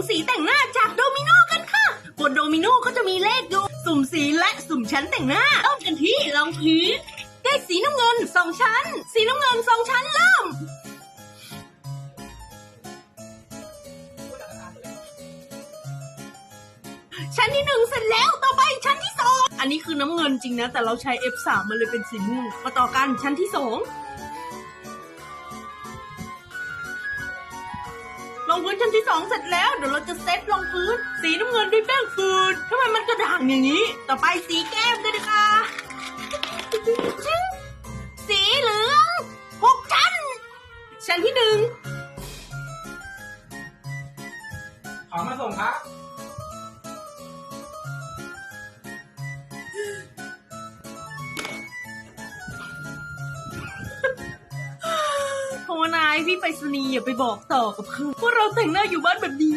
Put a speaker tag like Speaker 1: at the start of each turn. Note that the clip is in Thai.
Speaker 1: มสีแต่งหน้าจากโดมิโนกันค่ะกดโดมิโนก็จะมีเลขอยู่สุ่มสีและสุ่มชั้นแต่งหน้าเริ่มกันที่รองพื้นได้สีน้ำเงินสองชั้น สีน้ำเงินสองชั้นเริ่มชั้นที่หนึ่งเสร็จแล้วต่อไปชั้นที่สองอันนี้คือน้ำเงินจริงนะ แต่เราใช้ F3 มันเลยเป็นสีม่วงมาต่อกันชั้นที่สอง รองพื้นชั้นที่สองเสร็จแล้วเดี๋ยวเราจะเซตรองพื้น สีน้ำเงินด้วยแป้งฝืนทำไมมันกระด่างอย่างนี้ ต่อไปสีแก้มกันนะคะ สีเหลืองหกชั้น ชั้นที่หนึ่ง
Speaker 2: ขอมาส่งครับ
Speaker 1: พี่ไปสนีย์อย่าไปบอกต่อกับเพื่อนว่าเราแต่งหน้าอยู่บ้านแบบนี้